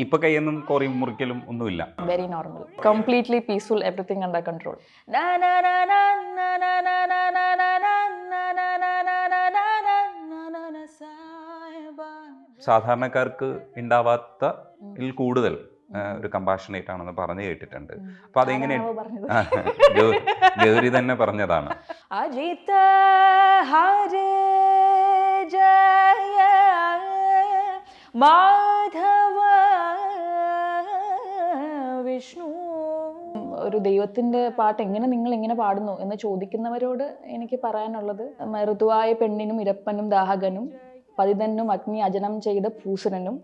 ഇപ്പൊ കൈയൊന്നും കോറിയും മുറിക്കലും ഒന്നുമില്ല very normal completely peaceful everything under control സാധാരണക്കാർക്ക് ഉണ്ടാവാത്ത കൂടുതൽ ഒരു കമ്പാഷനേറ്റ് ആണെന്ന് പറഞ്ഞു കേട്ടിട്ടുണ്ട് അപ്പൊ അതെങ്ങനെ ഗൗരി തന്നെ പറഞ്ഞതാണ് അജിത ഹരേ ജയ മാധവ ഒരു ദൈവത്തിന്റെ പാട്ട് എങ്ങനെ നിങ്ങൾ ഇങ്ങനെ പാടുന്നു എന്ന് ചോദിക്കുന്നവരോട് എനിക്ക് പറയാനുള്ളത് ഋതുവായ പെണ്ണിനും ഇരപ്പനും ദാഹകനും പതിതനും അഗ്നി അജനം ചെയ്ത ഭൂഷണനും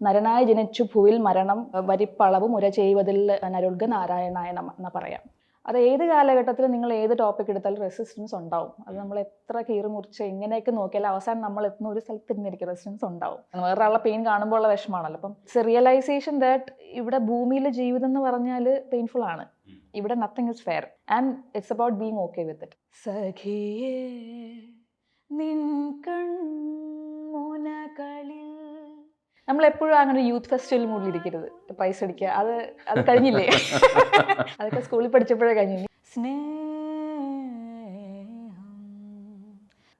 നരനായ ജനിച്ചു ഭൂവിൽ മരണം വരിപ്പളവ് മുര ചെയ്വതിൽ നരുൾഗ നാരായണായ എന്ന് പറയാം. അത് ഏത് കാലഘട്ടത്തിൽ നിങ്ങൾ ഏത് ടോപ്പിക് എടുത്താലും റെസിസ്റ്റൻസ് ഉണ്ടാവും. അത് നമ്മൾ എത്ര കീറി മുറിച്ച് എങ്ങനെയൊക്കെ നോക്കിയാലും അവസാനം നമ്മൾ എത്തുന്ന ഒരു സ്ഥലത്ത് ഇരുന്നിരിക്കും റെസിസ്റ്റൻസ് ഉണ്ടാവും. വേറൊരാളെ പെയിൻ കാണുമ്പോൾ ഉള്ള വിഷമാണല്ലോ അപ്പം റിയലൈസേഷൻ ദാറ്റ് ഇവിടെ ഭൂമിയിലെ ജീവിതം എന്ന് പറഞ്ഞാൽ പെയിൻഫുൾ ആണ്. ഇവിടെ nothing is fair and it's about being okay with it സഖിയേ നിൻ കൺമുനകളിൽ നമ്മൾ എപ്പോഴും അങ്ങനെ യൂത്ത് ഫെസ്റ്റിവൽ മൂഡിൽ ഇരിക്കരുത്. പ്രൈസ് അടിക്കുക. അത് അത് കഴിഞ്ഞില്ലേ? അതൊക്കെ സ്കൂളിൽ പഠിച്ചപ്പോഴേ കഴിഞ്ഞില്ലേ സ്നേഹം.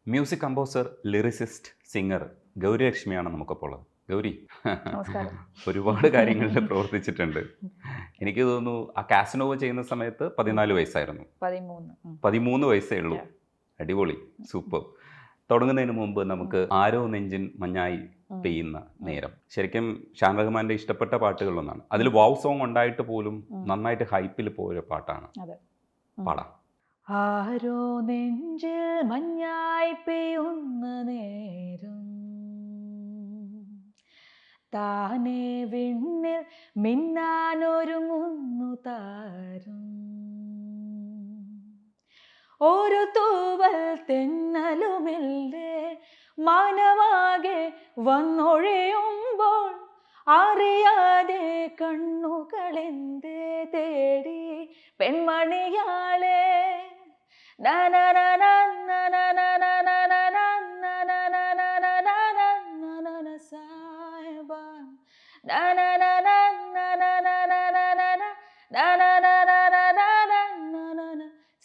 Music composer lyricist singer Gauri ലക്ഷ്മിയാണ് നമുക്കപ്പോൾ ഉള്ളത് ഗൗരി. ഒരുപാട് കാര്യങ്ങളിൽ പ്രവർത്തിച്ചിട്ടുണ്ട്. എനിക്ക് തോന്നുന്നു ആ കാസനോവ ചെയ്യുന്ന സമയത്ത് പതിനാല് വയസ്സായിരുന്നു. പതിമൂന്ന്. വയസ്സേ ഉള്ളൂ. അടിപൊളി. സൂപ്പർ. തുടങ്ങുന്നതിന് മുമ്പ് നമുക്ക് ആരോ നെഞ്ചിൻ മഞ്ഞായി. പെയ്യുന്ന നേരം. ശരിക്കും ഷാൻ റഹ്മാന്റെ ഇഷ്ടപ്പെട്ട പാട്ടുകളൊന്നാണ് അതിൽ വാവ് സോങ് ഉണ്ടായിട്ട് പോലും നന്നായിട്ട് ഹൈപ്പിൽ പോയ പാട്ടാണ്. പാടാം. ആരോ നെഞ്ചിൽ മഞ്ഞായി പെയ്യുന്ന നേരം താനെ വിണ്ണിൽ മിന്നാനൊരുങ്ങുന്നു താരം. ഒരു തൂവൽ തെന്നലുമില്ലേ മാനവാകെ വന്നൊഴിയുമ്പോൾ അറിയാതെ കണ്ണുകളെന്തേ തേടി പെൺമണിയാളെ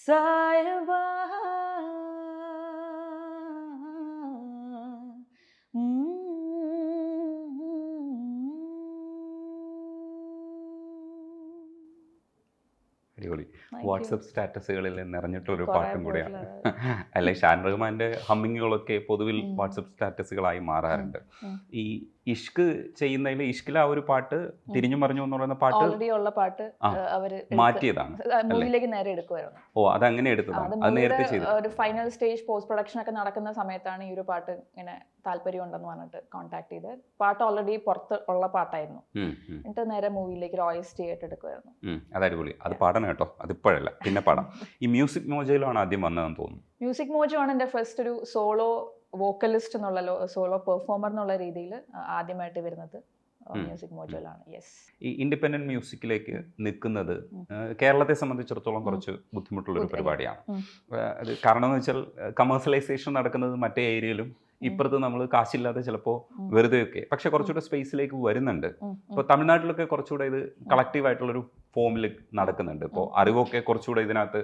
സായബാ അടിപൊളി. വാട്സപ്പ് സ്റ്റാറ്റസുകളിൽ നിറഞ്ഞിട്ടുള്ള ഒരു പാട്ടും കൂടിയാണ് അല്ലെ ഷാൻ റഹ്മാന്റെ ഹമ്മിങ്ങുകളൊക്കെ പൊതുവിൽ. വാട്സപ്പ് സ്റ്റാറ്റസുകളായി മാറാറുണ്ട് ഈ ഇഷ്ക് ചെയ്യുന്നതിൽ ഇഷ്കിൽ ആ ഒരു പാട്ട് തിരിഞ്ഞു മറിഞ്ഞു എന്ന് പറയുന്ന പാട്ട് ഓൾറെഡി ഉള്ള പാട്ട് അവർ മാറ്റിയതാണ് മൂവിയിലേക്ക് നേരെ എടുക്കുമായിരുന്നു ഓ അത് അങ്ങനെ എടുത്തതാണ്. അത് നേരത്തെ ചെയ്തു ഒരു ഫൈനൽ സ്റ്റേജ് പോസ്റ്റ് പ്രൊഡക്ഷൻ ഒക്കെ നടക്കുന്ന സമയത്താണ് ഈ ഒരു പാട്ട് ഇങ്ങനെ താല്പര്യം ഉണ്ടെന്ന് പറഞ്ഞിട്ട് കോൺടാക്ട് ചെയ്ത് പാട്ട് ഓൾറെഡി പുറത്ത് ഉള്ള പാട്ടായിരുന്നു. എന്നിട്ട് നേരെ മൂവിയിലേക്ക് റോയസ്റ്റ് ആയിട്ട് എടുക്കുമായിരുന്നു. അത് അടിപൊളി അത് പാടണം കേട്ടോ. അത് ഇപ്പോഴല്ല. പിന്നെ പാടാം. ഈ മ്യൂസിക് മോജയിലാണ് ആദ്യം വന്നതെന്ന് തോന്നുന്നു. മ്യൂസിക് മോജോ ആണ് എന്റെ ഫസ്റ്റ് ഒരു സോളോ വോക്കലിസ്റ്റ് എന്നുള്ള സോളോ പെർഫോമർ എന്നുള്ള രീതിയിൽ ആദ്യമായിട്ട് വരുന്നത്. മ്യൂസിക് മോഡ്യൂളാണ് യെസ് ഈ ഇൻഡിപെൻഡന്റ് മ്യൂസിക്കിലേക്ക് നിൽക്കുന്നത് കേരളത്തെ സംബന്ധിച്ചിടത്തോളം കുറച്ച് ബുദ്ധിമുട്ടുള്ള ഒരു പരിപാടിയാണ്. അത് കാരണം എന്ന് വെച്ചാൽ കമേഴ്സ്യലൈസേഷൻ നടക്കുന്നത് മറ്റേ ഏരിയയിലും ഇപ്പുറത്ത് നമ്മൾ കാശില്ലാതെ ചിലപ്പോൾ വെറുതെ വെറുതെയൊക്കെ പക്ഷെ കുറച്ചുകൂടെ സ്പേസിലേക്ക് വരുന്നുണ്ട്. ഇപ്പോൾ തമിഴ്നാട്ടിലൊക്കെ കുറച്ചുകൂടെ ഇത് കളക്റ്റീവ് ആയിട്ടുള്ളൊരു ഫോമിൽ നടക്കുന്നുണ്ട്. ഇപ്പോൾ അറിവൊക്കെ കുറച്ചുകൂടെ ഇതിനകത്ത്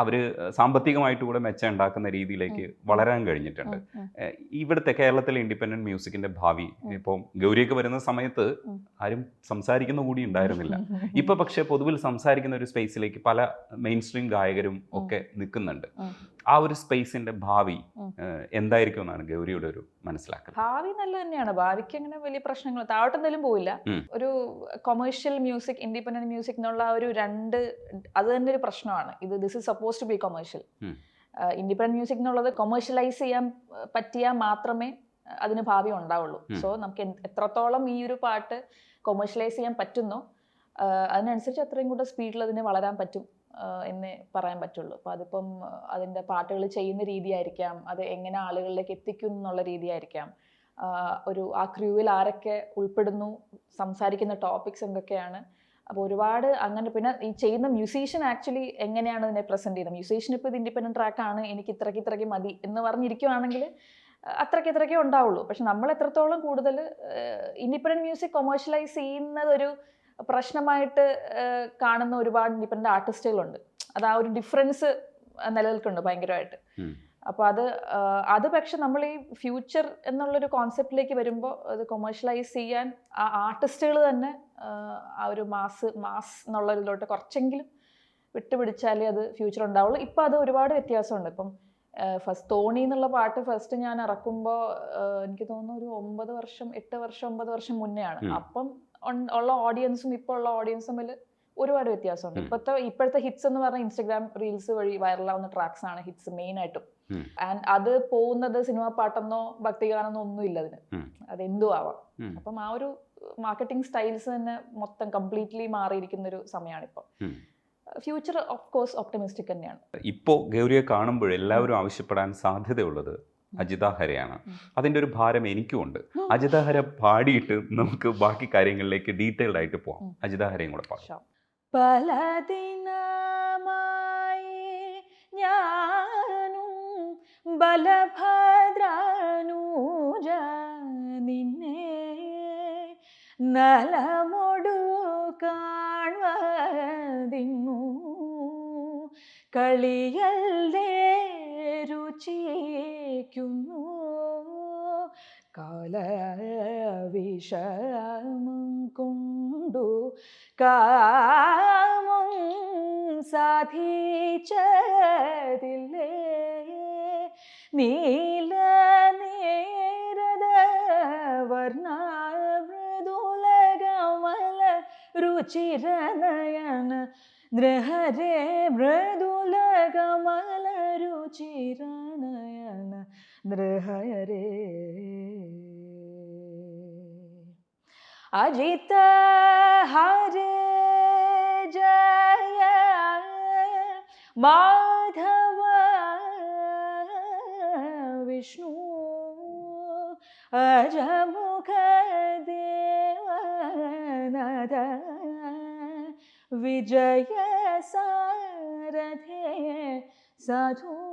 അവർ സാമ്പത്തികമായിട്ട് കൂടെ മെച്ചം ഉണ്ടാക്കുന്ന രീതിയിലേക്ക് വളരാൻ കഴിഞ്ഞിട്ടുണ്ട്. ഇവിടുത്തെ കേരളത്തിലെ ഇൻഡിപെൻഡന്റ് മ്യൂസിക്കിന്റെ ഭാവി. ഇപ്പം ഗൗരിയൊക്കെ വരുന്ന സമയത്ത് ആരും സംസാരിക്കുന്ന കൂടി ഉണ്ടായിരുന്നില്ല. ഇപ്പൊ പക്ഷെ പൊതുവിൽ സംസാരിക്കുന്ന ഒരു സ്പേസിലേക്ക് പല മെയിൻ സ്ട്രീം ഗായകരും ഒക്കെ നിൽക്കുന്നുണ്ട്. ആ ഒരു സ്പേസിന്റെ ഭാവി. എന്തായിരിക്കും എന്നാണ് ഗൗരിയുടെ ഒരു മനസ്സിലാക്കൽ ഭാവി നല്ല തന്നെയാണ്. ഭാവിക്ക് അങ്ങനെ വലിയ പ്രശ്നങ്ങൾ താഴോട്ട് പോയില്ല പോവില്ല. ഒരു കൊമേഴ്ഷ്യൽ മ്യൂസിക് ഇൻഡിപെൻഡന്റ് മ്യൂസിക് എന്നുള്ള ഒരു രണ്ട് അത് തന്നെ ഒരു പ്രശ്നമാണ്. ഇത് this is suppose to be commercial independent music എന്നുള്ളത് കൊമേഴ്ഷ്യലൈസ് ചെയ്യാൻ പറ്റിയാൽ മാത്രമേ അതിന് ഭാവി ഉണ്ടാവുള്ളൂ. സോ നമുക്ക് എത്രത്തോളം ഈ ഒരു പാട്ട് കൊമേഴ്ഷ്യലൈസ് ചെയ്യാൻ പറ്റുന്നോ അതിനനുസരിച്ച് അത്രയും കൂടെ സ്പീഡിൽ അതിന് വളരാൻ പറ്റും. എന്നേ പറയാൻ പറ്റുള്ളൂ. അപ്പോൾ അതിപ്പം അതിന്റെ പാട്ടുകൾ ചെയ്യുന്ന രീതിയായിരിക്കാം അത് എങ്ങനെ ആളുകളിലേക്ക് എത്തിക്കും എന്നുള്ള രീതിയായിരിക്കാം. ഒരു ആ ക്രൂവിൽ ആരൊക്കെ ഉൾപ്പെടുന്നു സംസാരിക്കുന്ന ടോപ്പിക്സ് എന്തൊക്കെയാണ്. അപ്പോൾ ഒരുപാട് അങ്ങനെ പിന്നെ ഈ ചെയ്യുന്ന മ്യൂസീഷ്യൻ ആക്ച്വലി എങ്ങനെയാണ് ഇതിനെ പ്രസന്റ് ചെയ്യുന്നത്? മ്യൂസീഷ്യൻ ഇപ്പോൾ ഇത് ഇൻഡിപെൻഡന്റ് ട്രാക്കാണ് എനിക്ക് ഇത്രയ്ക്ക് ഇത്രയ്ക്ക് മതി എന്ന് പറഞ്ഞിരിക്കുവാണെങ്കിൽ അത്രയ്ക്ക് ഇത്രയ്ക്കേ ഉണ്ടാവുള്ളൂ. പക്ഷെ നമ്മൾ എത്രത്തോളം കൂടുതൽ ഇൻഡിപെൻഡന്റ് മ്യൂസിക് കൊമേഴ്ഷ്യലൈസ് ചെയ്യുന്നത് ഒരു പ്രശ്നമായിട്ട് കാണുന്ന ഒരുപാട് ഇൻഡിപെൻഡന്റ് ആർട്ടിസ്റ്റുകളുണ്ട്. അത് ആ ഒരു ഡിഫറൻസ് നിലനിൽക്കുന്നുണ്ട് ഭയങ്കരമായിട്ട്. അപ്പോൾ അത് അത് പക്ഷെ നമ്മൾ ഈ ഫ്യൂച്ചർ എന്നുള്ളൊരു കോൺസെപ്റ്റിലേക്ക് വരുമ്പോൾ അത് കൊമേഴ്ഷ്യലൈസ് ചെയ്യാൻ ആ ആർട്ടിസ്റ്റുകൾ തന്നെ ആ ഒരു മാസ് മാസ് എന്നുള്ളതിലോട്ട് കുറച്ചെങ്കിലും വിട്ടുപിടിച്ചാലേ അത് ഫ്യൂച്ചർ ഉണ്ടാവുള്ളൂ. ഇപ്പം അത് ഒരുപാട് വ്യത്യാസമുണ്ട്. ഇപ്പം ഫസ്റ്റ് തോണി എന്നുള്ള പാട്ട് ഫസ്റ്റ് ഞാൻ ഇറക്കുമ്പോൾ എനിക്ക് തോന്നുന്നു ഒരു ഒമ്പത് വർഷം എട്ട് വർഷം ഒമ്പത് വർഷം മുന്നെയാണ്. അപ്പം ഉള്ള ഓഡിയൻസും ഇപ്പോൾ ഉള്ള ഓഡിയൻസും തമ്മിൽ ഒരുപാട് വ്യത്യാസമുണ്ട്. ഇപ്പോഴത്തെ ഇപ്പോഴത്തെ ഹിറ്റ്സ് എന്ന് പറഞ്ഞാൽ ഇൻസ്റ്റാഗ്രാം റീൽസ് വഴി വൈറലാവുന്ന ട്രാക്സ് ആണ് ഹിറ്റ്സ് മെയിൻ ആയിട്ടും. ആൻഡ് അത് പോകുന്നത് സിനിമ പാട്ടെന്നോ ഭക്തിഗാനെന്നോ ഒന്നുമില്ല അതിന് ഉം. അത് എന്തും ആവാം. അപ്പം ആ ഒരു മാർക്കറ്റിംഗ് സ്റ്റൈൽസ് തന്നെ മൊത്തം കംപ്ലീറ്റ്ലി മാറിയിരിക്കുന്ന ഒരു സമയമാണ് ഇപ്പോൾ ഫ്യൂച്ചർ ഓഫ് കോഴ്സ് ഓപ്റ്റമിസ്റ്റിക് തന്നെയാണ് ഇപ്പോൾ ഗൗരിയെ കാണുമ്പോൾ എല്ലാവരും ആവശ്യപ്പെടാൻ സാധ്യതയുള്ളത് അജിത ഹരയാണ്. അതിന്റെ ഒരു ഭാരം എനിക്കും ഉണ്ട്. അജിത ഹര പാടിയിട്ട് നമുക്ക് ബാക്കി കാര്യങ്ങളിലേക്ക് ഡീറ്റെയിൽഡ് ആയിട്ട് പോവാം. ഉം. അജിത ഹരയും കൂടെ പാടാം. ഞാനും ബലഭദ്രാനൂജ നിന്നെ നലമൊടു കാൺവതിന്നു കളിയല്ലേ രുചിക്കുന്നു കാലവിഷമം കൊണ്ടു കാമം സാധിച്ചതില്ലേ? നീല നേരത വർണ മൃദുലകമല രുചിരനയന ദ്രഹരേ മൃദുലകമല രുചിരനയന नृहरे अजित हरे जय माधव विष्णु अजमुख देवनद विजय सारथे साधु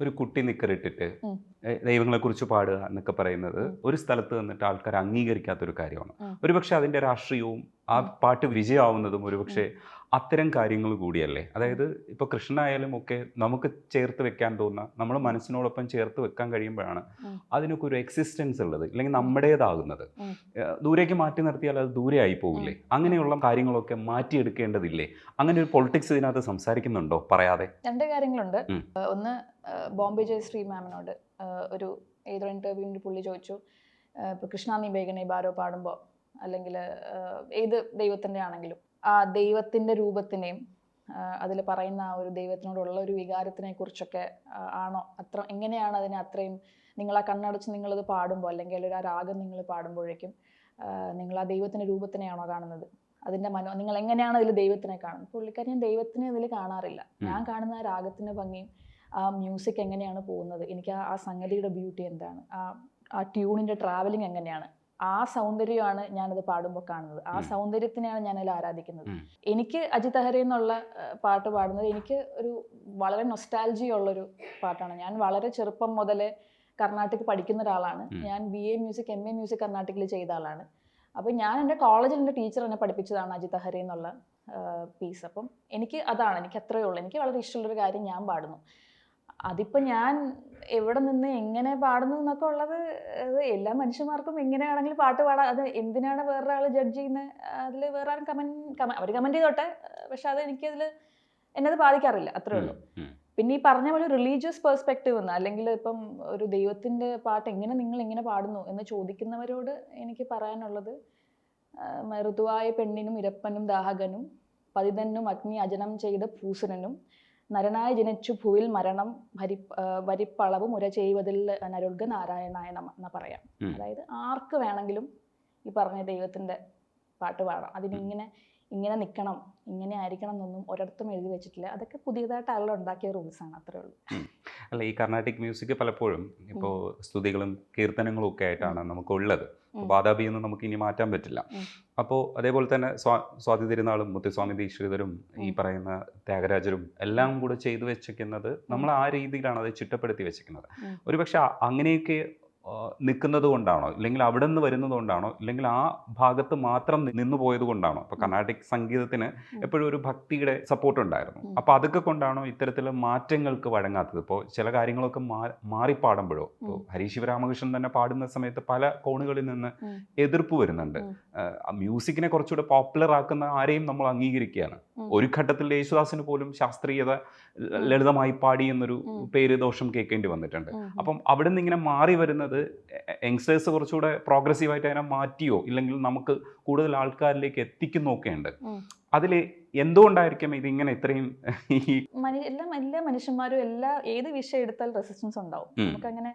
ഒരു കുട്ടി നിക്കറിട്ടിട്ട് ഉം. ദൈവങ്ങളെ കുറിച്ച് പാടുക എന്നൊക്കെ പറയുന്നത് ഒരു സ്ഥലത്ത് നിന്നിട്ട് ആൾക്കാർ അംഗീകരിക്കാത്തൊരു കാര്യമാണ്. ഒരുപക്ഷെ അതിന്റെ രാഷ്ട്രീയവും ആ പാട്ട് വിജയമാവുന്നതും ഒരുപക്ഷെ അത്തരം കാര്യങ്ങൾ കൂടിയല്ലേ? അതായത് ഇപ്പോൾ കൃഷ്ണനായാലും ഒക്കെ നമുക്ക് ചേർത്ത് വെക്കാൻ തോന്നുന്ന നമ്മൾ മനസ്സിനോടൊപ്പം ചേർത്ത് വെക്കാൻ കഴിയുമ്പോഴാണ്. അതിനൊക്കെ ഒരു എക്സിസ്റ്റൻസ് ഉള്ളത് അല്ലെങ്കിൽ നമ്മുടേതാകുന്നത്. ദൂരേക്ക് മാറ്റി നിർത്തിയാൽ അത് ദൂരെ ആയി പോകില്ലേ അങ്ങനെയുള്ള കാര്യങ്ങളൊക്കെ മാറ്റിയെടുക്കേണ്ടതില്ലേ? അങ്ങനെ ഒരു പൊളിറ്റിക്സ് ഇതിനകത്ത് സംസാരിക്കുന്നുണ്ടോ? പറയാതെ. രണ്ട് കാര്യങ്ങളുണ്ട്. ഒന്ന് ബോംബെ ജയശ്രീ മാമിനോട് ഒരു ഏതൊരു ഇന്റർവ്യൂവിൽ പുള്ളി ചോദിച്ചു. ഏഹ് ഇപ്പൊ കൃഷ്ണ നീ ബേഗനെ ബാരോ പാടുമ്പോൾ അല്ലെങ്കിൽ ഏത് ദൈവത്തിന്റെ ആണെങ്കിലും ആ ദൈവത്തിന്റെ രൂപത്തിനെയും അതിൽ പറയുന്ന ആ ഒരു ദൈവത്തിനോടുള്ള ഒരു വികാരത്തിനെ കുറിച്ചൊക്കെ ആണോ? അത്ര എങ്ങനെയാണ് അതിനെ അത്രയും നിങ്ങൾ ആ കണ്ണടച്ച് നിങ്ങളത് പാടുമ്പോൾ അല്ലെങ്കിൽ ഒരു ആ രാഗം നിങ്ങൾ പാടുമ്പോഴേക്കും നിങ്ങൾ ആ ദൈവത്തിന്റെ രൂപത്തിനെയാണോ കാണുന്നത്? അതിന്റെ മനോ നിങ്ങൾ എങ്ങനെയാണ് അതിൽ ദൈവത്തിനെ കാണുന്നത്? പുള്ളിക്കാരി ഞാൻ ദൈവത്തിനെ അതിൽ കാണാറില്ല. ഞാൻ കാണുന്ന ആ രാഗത്തിന്റെ ഭംഗിയും ആ മ്യൂസിക് എങ്ങനെയാണ് പോകുന്നത്? എനിക്ക് ആ ആ സംഗതിയുടെ ബ്യൂട്ടി എന്താണ്? ആ ആ ട്യൂണിന്റെ ട്രാവലിംഗ് എങ്ങനെയാണ്? ആ സൗന്ദര്യമാണ് ഞാനത് പാടുമ്പോൾ കാണുന്നത്. ആ. സൗന്ദര്യത്തിനെയാണ് ഞാനതിൽ ആരാധിക്കുന്നത്. എനിക്ക് അജിത് അഹരി എന്നുള്ള പാട്ട് പാടുന്നത് എനിക്ക് ഒരു വളരെ നൊസ്റ്റാൽജിയുള്ളൊരു പാട്ടാണ്. ഞാൻ വളരെ ചെറുപ്പം മുതലേ കർണാട്ടിക് പഠിക്കുന്ന ഒരാളാണ്. ഞാൻ B A music M A music കർണാട്ടിക്കിൽ ചെയ്ത ആളാണ്. അപ്പം ഞാൻ എന്റെ കോളേജിൽ എന്റെ ടീച്ചർ എന്നെ പഠിപ്പിച്ചതാണ് അജിത് അഹരി എന്നുള്ള പീസ് അപ്പം എനിക്ക് അതാണ് എനിക്ക് അത്രയേ ഉള്ളൂ. എനിക്ക് വളരെ ഇഷ്ടമുള്ളൊരു കാര്യം ഞാൻ പാടുന്നു. അതിപ്പോൾ ഞാൻ എവിടെ നിന്ന് എങ്ങനെ പാടുന്നു എന്നൊക്കെ ഉള്ളത് എല്ലാ മനുഷ്യന്മാർക്കും എങ്ങനെയാണെങ്കിലും പാട്ട് പാടാം. അത് എന്തിനാണ് വേറൊരാൾ ജഡ്ജ് ചെയ്യുന്നത്? അതിൽ വേറെ ആരും കമന്റ് കമ അവർ കമന്റ് ചെയ്തോട്ടെ. പക്ഷെ അത് എനിക്കതിൽ എന്നത് ബാധിക്കാറില്ല. അത്രേ ഉള്ളൂ. പിന്നെ ഈ പറഞ്ഞ പോലെ റിലീജിയസ് പെർസ്പെക്റ്റീവ് എന്ന് അല്ലെങ്കിൽ ഇപ്പം ഒരു ദൈവത്തിന്റെ പാട്ട് എങ്ങനെ നിങ്ങൾ എങ്ങനെ പാടുന്നു എന്ന് ചോദിക്കുന്നവരോട് എനിക്ക് പറയാനുള്ളത് മൃദുവായ പെണ്ണിനും ഇരപ്പനും ദാഹകനും പതിതനും അഗ്നി അജനം ചെയ്ത ഭൂസനനും നരനായി ജനിച്ചു ഭൂവിൽ മരണം ഭരി വരിപ്പളവ് ഉര ചെയ്യുവതിൽ നരുൽഗ നാരായണായ നമ എന്ന് പറയാം. അതായത് ആർക്ക് വേണമെങ്കിലും ഈ പറഞ്ഞ ദൈവത്തിന്റെ പാട്ട് പാടാം. അതിനിങ്ങനെ ഇങ്ങനെ നിൽക്കണം ഇങ്ങനെ ആയിരിക്കണം എന്നൊന്നും ഒരിടത്തും എഴുതി വെച്ചിട്ടില്ല. അതൊക്കെ പുതിയതായിട്ട് ആളുകൾ ഉണ്ടാക്കിയ റൂൾസാണ് അത്രേ ഉള്ളൂ. അല്ല ഈ കർണാട്ടിക് മ്യൂസിക് പലപ്പോഴും ഇപ്പോൾ സ്തുതികളും കീർത്തനങ്ങളും ഒക്കെ ആയിട്ടാണ് നമുക്കുള്ളത്. എന്ന് നമുക്ക് ഇനി മാറ്റാൻ പറ്റില്ല. അപ്പോൾ അതേപോലെ തന്നെ സ്വാ സ്വാതി തിരുനാളും മുത്തുസ്വാമി ദീക്ഷിതരും ഈ പറയുന്ന ത്യാഗരാജരും എല്ലാം കൂടെ ചെയ്തു വെച്ചിരിക്കുന്നത് നമ്മൾ ആ രീതിയിലാണ് അത് ചിട്ടപ്പെടുത്തി വെച്ചിരിക്കുന്നത്. ഒരുപക്ഷെ അങ്ങനെയൊക്കെ നിൽക്കുന്നത് കൊണ്ടാണോ? ഇല്ലെങ്കിൽ അവിടെ നിന്ന് വരുന്നത് കൊണ്ടാണോ? ഇല്ലെങ്കിൽ ആ ഭാഗത്ത് മാത്രം നിന്നു പോയത് കൊണ്ടാണോ? ഇപ്പോൾ കർണാട്ടിക് സംഗീതത്തിന് എപ്പോഴും ഒരു ഭക്തിയുടെ സപ്പോർട്ട് ഉണ്ടായിരുന്നു. അപ്പോൾ അതൊക്കെ കൊണ്ടാണോ ഇത്തരത്തിലുള്ള മാറ്റങ്ങൾക്ക് വഴങ്ങാത്തത്? ഇപ്പോൾ ചില കാര്യങ്ങളൊക്കെ മാറി പാടുമ്പോഴോ ഇപ്പോൾ ഉം. ഹരീഷ് ശിവരാമകൃഷ്ണൻ തന്നെ പാടുന്ന സമയത്ത് പല കോണുകളിൽ നിന്ന് എതിർപ്പ് വരുന്നുണ്ട്. മ്യൂസിക്കിനെ കുറച്ചുകൂടെ പോപ്പുലർ ആക്കുന്ന ആരെയും നമ്മൾ അംഗീകരിക്കുകയാണ്. ഒരു ഘട്ടത്തിൽ യേശുദാസിന് പോലും ശാസ്ത്രീയത ലളിതമായി പാടി എന്നൊരു പേര് ദോഷം കേൾക്കേണ്ടി വന്നിട്ടുണ്ട്. അപ്പം അവിടെ നിന്ന് ഇങ്ങനെ മാറി വരുന്നത് യങ്സ്റ്റേഴ്സ് കുറച്ചുകൂടെ പ്രോഗ്രസീവായിട്ട് അതിനെ മാറ്റിയോ? ഇല്ലെങ്കിൽ നമുക്ക് കൂടുതൽ ആൾക്കാരിലേക്ക് എത്തിക്കുന്നൊക്കെ ഉണ്ട്. അതിൽ എന്തുകൊണ്ടായിരിക്കും ഇതിങ്ങനെ ഇത്രയും എല്ലാ എല്ലാ മനുഷ്യന്മാരും എല്ലാ ഏത് വിഷയം എടുത്താൽ റെസിസ്റ്റൻസ് ഉണ്ടാവും. നമുക്ക് അങ്ങനെ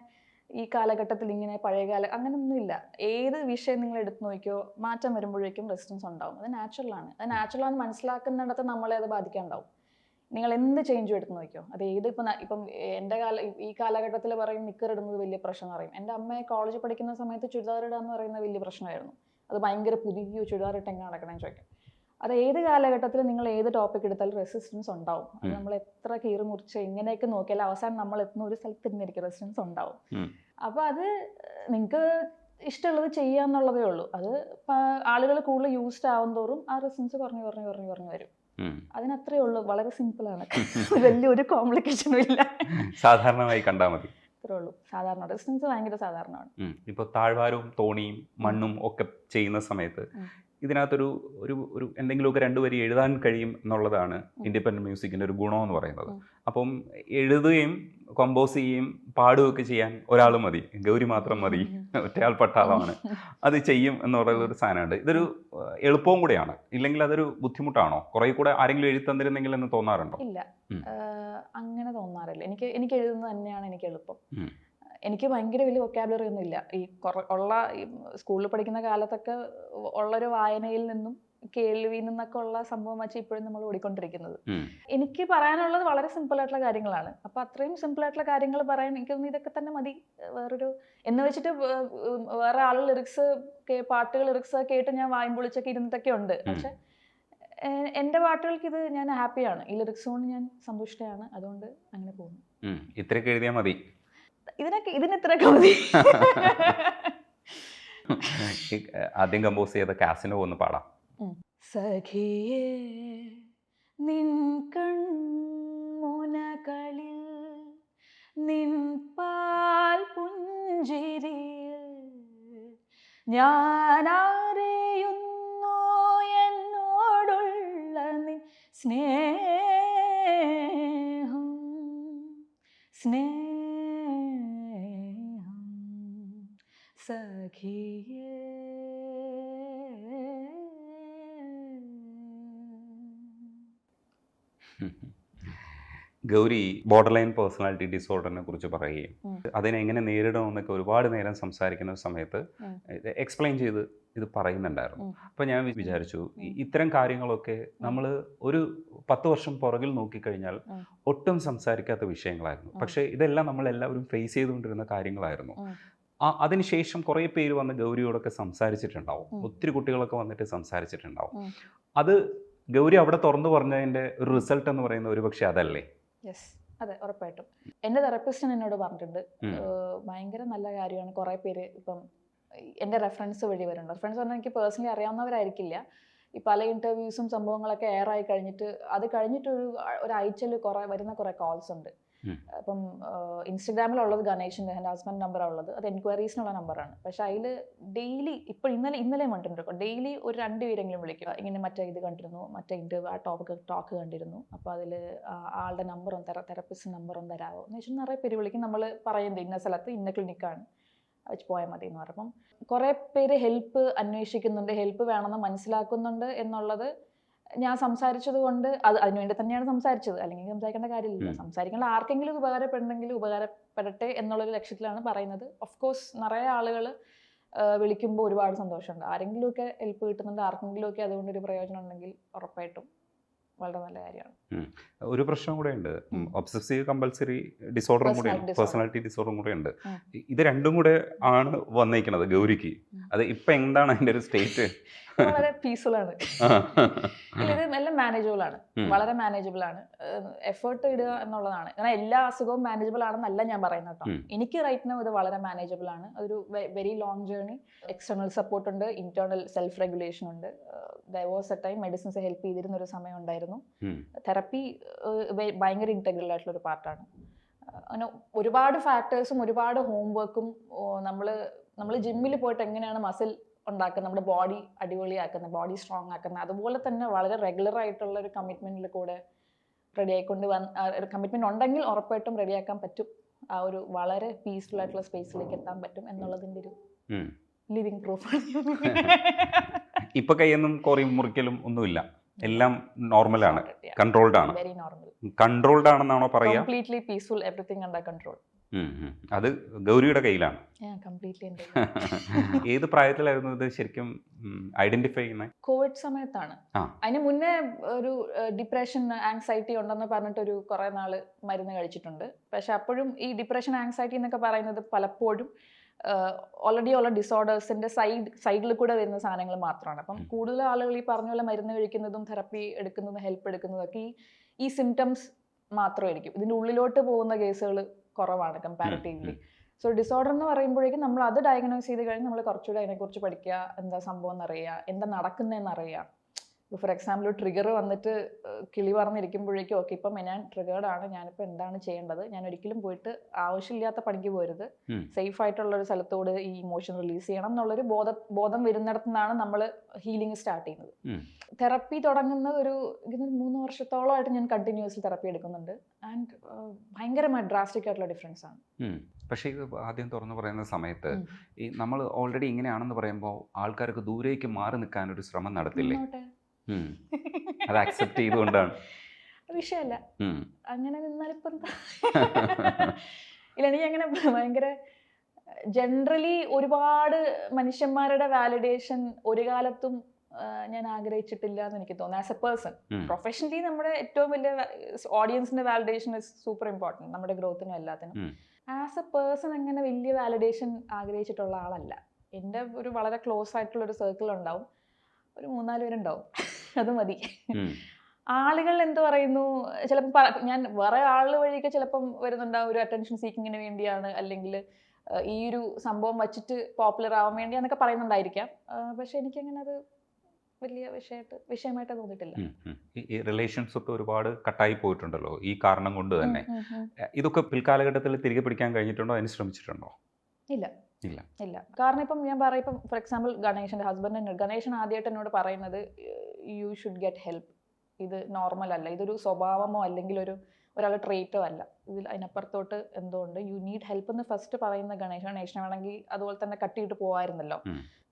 ഈ കാലഘട്ടത്തിൽ ഇങ്ങനെ പഴയകാല അങ്ങനെയൊന്നുമില്ല ഏത് വിഷയം നിങ്ങൾ എടുത്തു നോക്കിയോ മാറ്റം വരുമ്പോഴേക്കും റെസിസ്റ്റൻസ് ഉണ്ടാവും. അത് നാച്ചുറൽ ആണ്. അത് നാച്ചുറൽ ആണെന്ന് മനസ്സിലാക്കുന്നിടത്ത് നമ്മളെ അത് ബാധിക്കാൻ ബാധിക്കാണ്ടാവും. നിങ്ങൾ എന്ത് ചേഞ്ച് എടുത്ത് നോക്കിയോ? അത് ഏത് ഇപ്പം ഇപ്പം എന്റെ കാല ഈ കാലഘട്ടത്തിൽ പറയും നിക്കർ ഇടുന്നത് വലിയ പ്രശ്നം എന്ന് പറയും. എന്റെ അമ്മയെ കോളേജിൽ പഠിക്കുന്ന സമയത്ത് ചുരിദാർ ഇടുക എന്ന് പറയുന്നത് വലിയ പ്രശ്നമായിരുന്നു. അത് ഭയങ്കര പുതിയ ചുരിദാർ ഇട്ട് എങ്ങനെ നടക്കണമെന്ന് ചോദിക്കും. അത് ഏത് കാലഘട്ടത്തിൽ നിങ്ങൾ ഏത് ടോപ്പിക് എടുത്താലും റെസിസ്റ്റൻസ് ഉണ്ടാവും. അത് നമ്മൾ എത്ര കീറി മുറിച്ച് എങ്ങനെയൊക്കെ നോക്കിയാലും അവസാനം നമ്മൾ എത്തുന്ന ഒരു സ്ഥലത്ത് തന്നെയായിരിക്കും റെസിസ്റ്റൻസ് ഉണ്ടാവും. അപ്പോൾ അത് നിങ്ങൾക്ക് ഇഷ്ടമുള്ളത് ചെയ്യാന്നുള്ളതേ ഉള്ളൂ. അത് ആളുകൾ കൂടുതൽ യൂസ്ഡ് ആവും തോറും ആ റെസിസ്റ്റൻസ് കുറഞ്ഞു കുറഞ്ഞു കുറഞ്ഞു കുറഞ്ഞു വരും. അതിനത്രേ ഉള്ളൂ. വളരെ സിമ്പിളാണ് വലിയൊരു കോംപ്ലിക്കേഷനും ഇല്ല. സാധാരണമായി കണ്ടാൽ മതി. അത്രേ ഉള്ളൂ. സാധാരണ റെസിസ്റ്റൻസ് ഭയങ്കര സാധാരണമാണ്. ഇപ്പൊ ഇപ്പോൾ താഴ്വാരവും തോണിയും മണ്ണും ഒക്കെ ചെയ്യുന്ന സമയത്ത്. ഇതിനകത്തൊരു ഒരു ഒരു എന്തെങ്കിലുമൊക്കെ രണ്ടു വരി എഴുതാൻ കഴിയും എന്നുള്ളതാണ് ഇൻഡിപെൻഡന്റ് മ്യൂസിക്കിന്റെ ഒരു ഗുണമെന്ന് പറയുന്നത്. അപ്പം എഴുതുകയും കമ്പോസ് ചെയ്യുകയും പാടുകയൊക്കെ ചെയ്യാൻ ഒരാൾ മതി. ഗൗരി മാത്രം മതി. ഒറ്റയാൾ പട്ടാളമാണ് അത് ചെയ്യും എന്ന് പറയുന്ന ഒരു സാധനമുണ്ട്. ഇതൊരു എളുപ്പവും കൂടെയാണ്. ഇല്ലെങ്കിൽ അതൊരു ബുദ്ധിമുട്ടാണോ? കുറേ കൂടെ ആരെങ്കിലും എഴുതി തന്നിരുന്നെങ്കിൽ എന്ന് തോന്നാറുണ്ടോ? ഇല്ല. അങ്ങനെ തോന്നാറില്ല. എനിക്ക് എനിക്ക് എഴുതുന്നത് തന്നെയാണ് എനിക്ക് എളുപ്പം. എനിക്ക് ഭയങ്കര വലിയ വൊക്കാബുലറി ഒന്നും ഇല്ല. ഈ കുറ ഉള്ള സ്കൂളിൽ പഠിക്കുന്ന കാലത്തൊക്കെ ഉള്ളൊരു വായനയിൽ നിന്നും കേൾവിയിൽ നിന്നൊക്കെ ഉള്ള സംഭവം വെച്ച് ഇപ്പോഴും നമ്മൾ ഓടിക്കൊണ്ടിരിക്കുന്നത്. എനിക്ക് പറയാനുള്ളത് വളരെ സിമ്പിൾ ആയിട്ടുള്ള കാര്യങ്ങളാണ്. അപ്പൊ അത്രയും സിമ്പിൾ ആയിട്ടുള്ള കാര്യങ്ങൾ പറയാൻ എനിക്ക് തോന്നുന്നു ഇതൊക്കെ തന്നെ മതി. വേറൊരു എന്ന് വെച്ചിട്ട് വേറെ ആൾ ലിറിക്സ് പാട്ടുകൾ ലിറിക്സ് കേട്ട് ഞാൻ വായും പൊളിച്ചൊക്കെ ഇരുന്നിട്ടൊക്കെ ഉണ്ട്. പക്ഷെ എന്റെ പാട്ടുകൾക്ക് ഇത് ഞാൻ ഹാപ്പിയാണ് ഈ ലിറിക്സ് കൊണ്ട് ഞാൻ സന്തുഷ്ടയാണ്. അതുകൊണ്ട് അങ്ങനെ പോകുന്നു. ഇത്രയൊക്കെ എഴുതിയാൽ മതി. ഇതിനൊക്കെ ഇതിന് ഇത്ര മതി ഏഹ്, ആദ്യം കമ്പോസ് ചെയ്ത കാസിനോ ഒന്ന് പാടാം. സഖിയേ നിൻ കൺമുനകളിൽ നിൻ പാൽ പുഞ്ചിരിയിൽ ഞാനറിയുന്നു എന്നോടുള്ള നിൻ സ്നേഹം. സ്നേഹം. സഖിയേ. ഗൗരി ബോർഡർ ലൈൻ പേഴ്സണാലിറ്റി ഡിസോർഡറിനെ കുറിച്ച് പറയുകയും അതിനെ എങ്ങനെ നേരിടണമെന്നൊക്കെ ഒരുപാട് നേരം സംസാരിക്കുന്ന സമയത്ത് എക്സ്പ്ലെയിൻ ചെയ്ത് ഇത് പറയുന്നുണ്ടായിരുന്നു. അപ്പൊ ഞാൻ വിചാരിച്ചു ഇത്തരം കാര്യങ്ങളൊക്കെ നമ്മൾ ഒരു പത്ത് വർഷം പുറകിൽ നോക്കിക്കഴിഞ്ഞാൽ. ഒട്ടും സംസാരിക്കാത്ത വിഷയങ്ങളായിരുന്നു. പക്ഷേ ഇതെല്ലാം നമ്മൾ എല്ലാവരും ഫേസ് ചെയ്തുകൊണ്ടിരുന്ന കാര്യങ്ങളായിരുന്നു. അതിനുശേഷം കുറേ പേര് വന്ന് ഗൗരിയോടൊക്കെ സംസാരിച്ചിട്ടുണ്ടാവും. ഒത്തിരി കുട്ടികളൊക്കെ വന്നിട്ട് സംസാരിച്ചിട്ടുണ്ടാവും. അത് ഗൗരി അവിടെ തുറന്നു പറഞ്ഞതിന്റെ ഒരു റിസൾട്ട് എന്ന് പറയുന്ന ഒരു പക്ഷെ അതല്ലേ? അതെ ഉറപ്പായിട്ടും. എന്റെ തെറപ്പിസ്റ്റൻ എന്നോട് പറഞ്ഞിട്ടുണ്ട്. ഭയങ്കര നല്ല കാര്യമാണ്. കുറേ പേര് ഇപ്പം എന്റെ റെഫറൻസ് വഴി വരുന്നുണ്ട്. റെഫറൻസ് പറഞ്ഞാൽ എനിക്ക് പേഴ്സണലി അറിയാവുന്നവരായിരിക്കില്ല. ഈ പല ഇന്റർവ്യൂസും സംഭവങ്ങളൊക്കെ എയർ ആയി കഴിഞ്ഞിട്ട് അത് കഴിഞ്ഞിട്ടൊരു ഒരാഴ്ചയിൽ കുറേ വരുന്ന കുറേ കോൾസ് ഉണ്ട്. അപ്പം ഇൻസ്റ്റഗ്രാമിലുള്ളത് ഗണേഷിന്റെ എന്റെ ഹസ്ബൻഡ് നമ്പറാണ് ഉള്ളത്. അത് എൻക്വയറീസിനുള്ള നമ്പറാണ് പക്ഷേ അതിൽ ഡെയിലി ഇപ്പോൾ ഇന്നലെ ഇന്നലെ കണ്ടിട്ടുണ്ട്. ഡെയിലി ഒരു രണ്ട് പേരെങ്കിലും വിളിക്കുക ഇങ്ങനെ മറ്റേ ഇത് കണ്ടിരുന്നു മറ്റേ ഇന്റർവ്യൂ ആ ടോക്ക് ടോക്ക് കണ്ടിരുന്നു. അപ്പോൾ അതിൽ ആളുടെ നമ്പറും തെറ തെറപ്പിസ്റ്റ് നമ്പറും തരാമോ എന്ന് വെച്ചാൽ നിറയെ പേര് വിളിക്കും. നമ്മൾ പറയുന്നത് ഇന്ന സ്ഥലത്ത് ഇന്ന ക്ലിനിക്കാണ് വെച്ച് പോയാൽ മതി എന്ന് പറയുമ്പം കുറേ പേര് ഹെൽപ്പ് അന്വേഷിക്കുന്നുണ്ട്. ഹെൽപ്പ് വേണമെന്ന് മനസ്സിലാക്കുന്നുണ്ട് എന്നുള്ളത് ഞാൻ സംസാരിച്ചത് കൊണ്ട് അത് അതിനുവേണ്ടി തന്നെയാണ് സംസാരിച്ചത്. അല്ലെങ്കിൽ സംസാരിക്കേണ്ട കാര്യമില്ല. സംസാരിക്കേണ്ട ആർക്കെങ്കിലും ഉപകാരപ്പെടണമെങ്കിൽ ഉപകാരപ്പെടട്ടെ എന്നുള്ളൊരു ലക്ഷ്യത്തിലാണ് പറയുന്നത്. ഓഫ് കോഴ്സ് നിറയെ ആളുകൾ വിളിക്കുമ്പോൾ ഒരുപാട് സന്തോഷമുണ്ട്. ആരെങ്കിലുമൊക്കെ ഹെൽപ്പ് കിട്ടുന്നുണ്ട്. ആർക്കെങ്കിലുമൊക്കെ അതുകൊണ്ട് ഒരു പ്രയോജനം ഉണ്ടെങ്കിൽ ഉറപ്പായിട്ടും വളരെ നല്ല കാര്യമാണ്. ഒരു പ്രശ്നം കൂടെ ഉണ്ട് ഒബ്സസീവ് കമ്പൽസറി ഡിസോർഡറും കൂടെ Personality പേഴ്സണാലിറ്റി ഡിസോർഡറും കൂടെ ഉണ്ട് ഇത് രണ്ടും കൂടെ ആണ് വന്നേക്കുന്നത് ഗൗരിക്ക്. അത് ഇപ്പം എന്താണ് അതിന്റെ ഒരു സ്റ്റേറ്റ് വളരെ പീസ്ഫുൾ ആണ്. ഇത് എല്ലാം മാനേജബിൾ ആണ്. വളരെ മാനേജബിൾ ആണ്. എഫേർട്ട് ഇടുക എന്നുള്ളതാണ്. കാരണം എല്ലാ അസുഖവും മാനേജബിൾ ആണെന്നല്ല ഞാൻ പറയുന്നത് കേട്ടോ. എനിക്ക് റൈറ്റ് നോ ഇത് വളരെ മാനേജബിൾ ആണ്. ഒരു very long journey external support ഉണ്ട് ഇന്റേണൽ സെൽഫ് റെഗുലേഷൻ ഉണ്ട് was a time medicines help ചെയ്തിരുന്ന ഒരു സമയം ഉണ്ടായിരുന്നു. തെറപ്പി ഭയങ്കര ഇന്റഗ്രൽ ആയിട്ടുള്ള ഒരു പാർട്ടാണ് അങ്ങനെ ഒരുപാട് ഫാക്ടേഴ്സും ഒരുപാട് ഹോംവർക്കും നമ്മൾ നമ്മൾ ജിമ്മിൽ പോയിട്ട് എങ്ങനെയാണ് മസിൽ ഉണ്ടാക്കുന്നത് നമ്മുടെ ബോഡി അടിപൊളിയാക്കുന്ന ബോഡി സ്ട്രോങ് ആക്കുന്ന അതുപോലെ തന്നെ വളരെ റെഗുലർ ആയിട്ടുള്ള ഒരു കമ്മിറ്റ്മെന്റിൽ കൂടെ റെഡി ആയിക്കൊണ്ട് വന്ന് കമ്മിറ്റ്മെന്റ് ഉണ്ടെങ്കിൽ ഉറപ്പായിട്ടും റെഡിയാക്കാൻ പറ്റും. ആ ഒരു വളരെ പീസ്ഫുൾ ആയിട്ടുള്ള സ്പേസിലേക്ക് എത്താൻ പറ്റും എന്നുള്ളതിന്റെ ഒരു ലിവിങ് പ്രൂഫ് ഇപ്പൊ കൈയൊന്നും കോറിയും മുറിക്കലും ഒന്നുമില്ല. എല്ലാം നോർമലാണ് കൺട്രോൾഡ് ആണ്. വെരി നോർമൽ കൺട്രോൾഡ് ആണെന്നാണോ പറയുക? Completely peaceful everything under control. അത് ഗൗരിയുടെ കയ്യിലാണ്. ഏത് പ്രായത്തിലായിരുന്നു ഇത് ശരിക്കും ഐഡന്റിഫൈ ചെയ്യുന്നത് കോവിഡ് സമയത്താണ്. അതിന് മുന്നേ ഒരു ഡിപ്രഷൻ ആങ്സൈറ്റി ഉണ്ടെന്ന് പറഞ്ഞിട്ട് ഒരു കുറെ നാൾ മരുന്ന് കഴിച്ചിട്ടുണ്ട്. പക്ഷെ അപ്പോഴും ഈ ഡിപ്രഷൻ ആങ്സൈറ്റി എന്നൊക്കെ പറയുന്നത് പലപ്പോഴും ഓൾറെഡി ഉള്ള ഡിസോർഡേഴ്സിന്റെ സൈഡ് സൈഡിൽ കൂടെ വരുന്ന സാധനങ്ങൾ മാത്രമാണ്. അപ്പം കൂടുതൽ ആളുകൾ ഈ പറഞ്ഞ പോലെ മരുന്ന് കഴിക്കുന്നതും തെറപ്പി എടുക്കുന്നതും ഹെൽപ്പ് എടുക്കുന്നതും ഒക്കെ ഈ ഈ സിംറ്റംസ് മാത്രമായിരിക്കും. ഇതിന്റെ ഉള്ളിലോട്ട് പോകുന്ന കേസുകൾ കുറവാണ് കമ്പാരിറ്റീവ്ലി സോ ഡിസോർഡർ എന്ന് പറയുമ്പോഴേക്കും നമ്മൾ അത് ഡയഗ്നോസ് ചെയ്ത് കഴിഞ്ഞാൽ നമ്മൾ കുറച്ചുകൂടി അതിനെക്കുറിച്ച് പഠിക്കുക എന്താ സംഭവം എന്നറിയുക എന്താ നടക്കുന്നതെന്ന് അറിയുക. ഫോർ എക്സാമ്പിൾ ട്രിഗർ വന്നിട്ട് കിളി പറഞ്ഞിരിക്കുമ്പോഴേക്കും ഓക്കെ ഇപ്പം ഞാൻ ട്രിഗേർഡ് ആണ്. ഞാനിപ്പോൾ എന്താണ് ചെയ്യേണ്ടത്? ഞാൻ ഒരിക്കലും പോയിട്ട് ആവശ്യമില്ലാത്ത പണിക്ക് പോരുത്. സേഫ് ആയിട്ടുള്ള ഒരു സ്ഥലത്തോട് ഈ ഇമോഷൻ റിലീസ് ചെയ്യണം എന്നുള്ളൊരു ബോധ ബോധം വരുന്നിടത്തു നിന്നാണ് നമ്മൾ ഹീലിംഗ് സ്റ്റാർട്ട് ചെയ്യുന്നത്. തെറപ്പി തുടങ്ങുന്ന ഒരു മൂന്ന് വർഷത്തോളമായിട്ട് ഞാൻ കണ്ടിന്യൂസ്ലി തെറപ്പി എടുക്കുന്നുണ്ട്. ആൻഡ് ഭയങ്കരമായി ഡ്രാസ്റ്റിക് ആയിട്ടുള്ള ഡിഫറൻസ് ആണ്. പക്ഷേ ഇത് ആദ്യം തുറന്നു പറയുന്ന സമയത്ത് ഈ നമ്മൾ ഓൾറെഡി ഇങ്ങനെയാണെന്ന് പറയുമ്പോൾ ആൾക്കാർക്ക് ദൂരേക്ക് മാറി നിൽക്കാൻ ഒരു ശ്രമം നടത്തില്ലേ. അത് അക്സെപ്റ്റ് ചെയ്തുകൊണ്ടാണ്. വിഷയമല്ല. അങ്ങനെ നിന്നാലിപ്പോ ഇല്ല എനിക്ക് അങ്ങനെ ഭയങ്കര ജനറലി ഒരുപാട് മനുഷ്യന്മാരുടെ വാലിഡേഷൻ ഒരു കാലത്തും ഞാൻ ആഗ്രഹിച്ചിട്ടില്ല എന്ന് എനിക്ക് തോന്നുന്നു. ആസ് എ പേഴ്സൺ പ്രൊഫഷണലി നമ്മുടെ ഏറ്റവും വലിയ ഓഡിയൻസിന്റെ വാലിഡേഷൻ ഇസ് സൂപ്പർ ഇമ്പോർട്ടന്റ് നമ്മുടെ ഗ്രോത്തിനും എല്ലാത്തിനും. ആസ് എ പേഴ്സൺ അങ്ങനെ വലിയ വാലിഡേഷൻ ആഗ്രഹിച്ചിട്ടുള്ള ആളല്ല. എന്റെ ഒരു വളരെ ക്ലോസ് ആയിട്ടുള്ള ഒരു സർക്കിൾ ഉണ്ടാവും. ഒരു മൂന്നാൽ പേരുണ്ടാവും. അത് മതി. ആളുകൾ എന്ത് പറയുന്നു? ചിലപ്പോൾ ഞാൻ വേറെ ആളുകൾ വഴിയൊക്കെ ചിലപ്പം വരുന്നുണ്ടാവും ഒരു അറ്റൻഷൻ സീക്കിങ്ങിന് വേണ്ടിയാണ്. അല്ലെങ്കിൽ ഈ ഒരു സംഭവം വച്ചിട്ട് പോപ്പുലർ ആവാൻ വേണ്ടിയാന്നൊക്കെ പറയുന്നുണ്ടായിരിക്കാം. പക്ഷെ എനിക്ക് അങ്ങനെ അത് വലിയ വിഷയമായിട്ട് വിഷയമായിട്ട് തോന്നിയിട്ടില്ല. ഈ- റിലേഷൻസ് ഒക്കെ ഒരുപാട് കട്ടായി പോയിട്ടുണ്ടല്ലോ ഈ കാരണം കൊണ്ട് തന്നെ. ഇതൊക്കെ പിൽക്കാലഘട്ടത്തിൽ തിരികെ പിടിക്കാൻ കഴിഞ്ഞിട്ടുണ്ടോ? അതിന് ശ്രമിച്ചിട്ടുണ്ടോ? ഇല്ല. ഇല്ല. ഇല്ല. കാരണം ഇപ്പം ഞാൻ പറയും ഇപ്പം ഫോർ എക്സാമ്പിൾ ഗണേശന്റെ ഹസ്ബൻഡ് ഗണേശൻ ആദ്യമായിട്ട് എന്നോട് പറയുന്നത് യു ഷുഡ് ഗെറ്റ് ഹെൽപ്പ് ഇത് നോർമൽ അല്ല. ഇതൊരു സ്വഭാവമോ അല്ലെങ്കിൽ ഒരു ഒരാളുടെ ട്രേറ്റോ അല്ല. ഇതിൽ അതിനപ്പുറത്തോട്ട് എന്തോ ഉണ്ട് യു നീഡ് ഹെൽപ്പ് എന്ന് ഫസ്റ്റ് പറയുന്ന ഗണേശൻ ഗണേശനെ വേണമെങ്കിൽ അതുപോലെ തന്നെ കട്ടിയിട്ട് പോവായിരുന്നല്ലോ.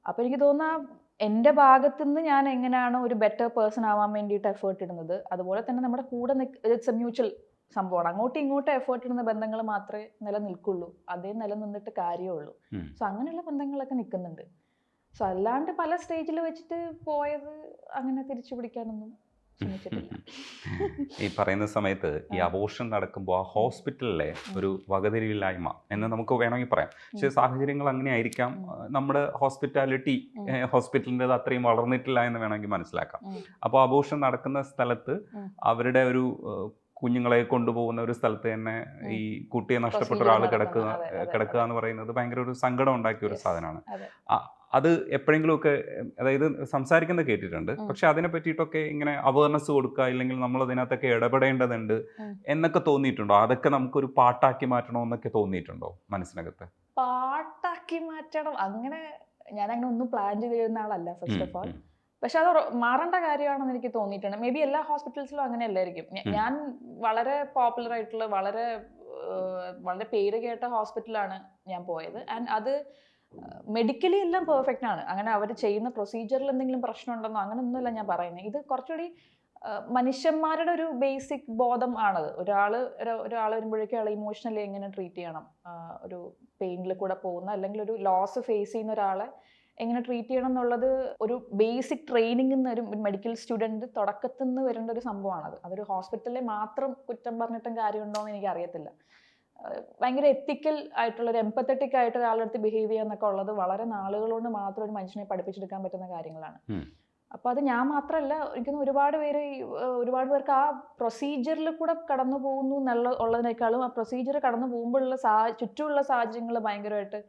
അപ്പൊ എനിക്ക് തോന്നാ എന്റെ ഭാഗത്തുനിന്ന് ഞാൻ എങ്ങനെയാണ് ഒരു ബെറ്റർ പേഴ്സൺ ആവാൻ വേണ്ടിയിട്ട് എഫേർട്ട് ഇടുന്നത്. അതുപോലെ തന്നെ നമ്മുടെ കൂടെ ഇറ്റ്സ് എ മ്യൂച്വൽ സംഭവമാണ്. അങ്ങോട്ടും ഇങ്ങോട്ടും എഫേർട്ട് ഇടുന്ന ബന്ധങ്ങൾ മാത്രമേ നിലനിൽക്കുള്ളൂ. അതേ നിലനിന്നിട്ട് കാര്യമുള്ളൂ. സോ അങ്ങനെയുള്ള ബന്ധങ്ങളൊക്കെ നിൽക്കുന്നുണ്ട്. സോ അല്ലാണ്ട് പല സ്റ്റേജിൽ വെച്ചിട്ട് പോയത് അങ്ങനെ തിരിച്ചു പിടിക്കാനൊന്നും ഈ പറയുന്ന സമയത്ത് ഈ. അബോഷൻ നടക്കുമ്പോൾ ആ ഹോസ്പിറ്റലിലെ ഒരു വകതിരിവില്ലായ്മ എന്ന് നമുക്ക് വേണമെങ്കിൽ പറയാം. പക്ഷേ. സാഹചര്യങ്ങൾ അങ്ങനെ ആയിരിക്കാം നമ്മുടെ ഹോസ്പിറ്റാലിറ്റി. ഹോസ്പിറ്റലിന്റെത് അത്രയും വളർന്നിട്ടില്ല എന്ന് വേണമെങ്കിൽ മനസ്സിലാക്കാം. അപ്പോൾ അബോഷൻ നടക്കുന്ന സ്ഥലത്ത് അവരുടെ ഒരു കുഞ്ഞുങ്ങളെ കൊണ്ടുപോകുന്ന ഒരു സ്ഥലത്ത് തന്നെ ഈ കുട്ടിയെ നഷ്ടപ്പെട്ട ഒരാൾ കിടക്കുക കിടക്കുക എന്ന് പറയുന്നത് ഭയങ്കര ഒരു സങ്കടം ഉണ്ടാക്കിയ ഒരു. സാധനമാണ്. അതെ. എപ്പോഴെങ്കിലുമൊക്കെ അതായത് സംസാരിക്കുന്നത് കേട്ടിട്ടുണ്ട്. പക്ഷെ അതിനെ പറ്റിയിട്ടൊക്കെ ഇങ്ങനെ അവയർനെസ് കൊടുക്കുക ഇല്ലെങ്കിൽ നമ്മൾ അതിനകത്തൊക്കെ ഇടപെടേണ്ടതുണ്ട് എന്നൊക്കെ തോന്നിയിട്ടുണ്ടോ? അതൊക്കെ നമുക്കൊരു പാട്ടാക്കി മാറ്റണോ എന്നൊക്കെ തോന്നിയിട്ടുണ്ടോ മനസ്സിനകത്ത്? പാട്ടാക്കി മാറ്റണം. അങ്ങനെ ഞാൻ അങ്ങനെ ഒന്നും പ്ലാൻ ചെയ്തിരുന്ന ആളല്ല ഫസ്റ്റ് ഓഫ് ഓൾ. പക്ഷെ അത് മാറേണ്ട കാര്യമാണെന്ന് എനിക്ക് തോന്നിയിട്ടുണ്ട്. മേ ബി എല്ലാ ഹോസ്പിറ്റൽസിലും അങ്ങനെ അല്ലായിരിക്കും ഞാൻ വളരെ പോപ്പുലർ ആയിട്ടുള്ള വളരെ വളരെ പേര് കേട്ട ഹോസ്പിറ്റലാണ് ഞാൻ പോയത്. ആൻഡ് അത് മെഡിക്കലി എല്ലാം പെർഫെക്റ്റ് ആണ്. അങ്ങനെ അവർ ചെയ്യുന്ന പ്രൊസീജിയറിൽ എന്തെങ്കിലും പ്രശ്നം ഉണ്ടെന്നോ അങ്ങനെ ഒന്നുമല്ല ഞാൻ പറയുന്നത്. ഇത് കുറച്ചുകൂടി മനുഷ്യന്മാരുടെ ഒരു ബേസിക് ബോധം ആണത്. ഒരാൾ ഒരാൾ വരുമ്പോഴേക്കും അയാൾ ഇമോഷണലി എങ്ങനെ ട്രീറ്റ് ചെയ്യണം? ഒരു പെയിനിൽ കൂടെ പോകുന്ന അല്ലെങ്കിൽ ഒരു ലോസ് ഫേസ് ചെയ്യുന്ന ഒരാളെ എങ്ങനെ ട്രീറ്റ് ചെയ്യണം എന്നുള്ളത് ഒരു ബേസിക് ട്രെയിനിങ് ഒരു മെഡിക്കൽ സ്റ്റുഡന്റ് തുടക്കത്തിൽ നിന്ന് വരേണ്ട ഒരു സംഭവമാണത്. അതൊരു ഹോസ്പിറ്റലിൽ മാത്രം കുറ്റം പറഞ്ഞിട്ടും കാര്യമുണ്ടോ എന്ന് എനിക്ക് അറിയത്തില്ല ആഹ് ഭയങ്കര എത്തിക്കൽ ആയിട്ടുള്ള ഒരു എമ്പത്തറ്റിക് ആയിട്ട് ഒരാളുടെ അടുത്ത് ബിഹേവ് ചെയ്യാന്നൊക്കെ ഉള്ളത് വളരെ നാളുകൾ മാത്രം ഒരു മനുഷ്യനെ പഠിപ്പിച്ചെടുക്കാൻ പറ്റുന്ന കാര്യങ്ങളാണ്. അപ്പോൾ അപ്പൊ അത് ഞാൻ മാത്രമല്ല എനിക്കൊന്ന് ഒരുപാട് പേര് ഈ, ഒരുപാട് പേർക്ക് ആ പ്രൊസീജിയറിൽ കൂടെ കടന്നു പോകുന്നു എന്നുള്ള ഉള്ളതിനേക്കാളും ആ പ്രൊസീജിയർ കടന്നു പോകുമ്പോഴുള്ള സാ ചുറ്റുമുള്ള സാഹചര്യങ്ങൾ ഭയങ്കരമായിട്ട്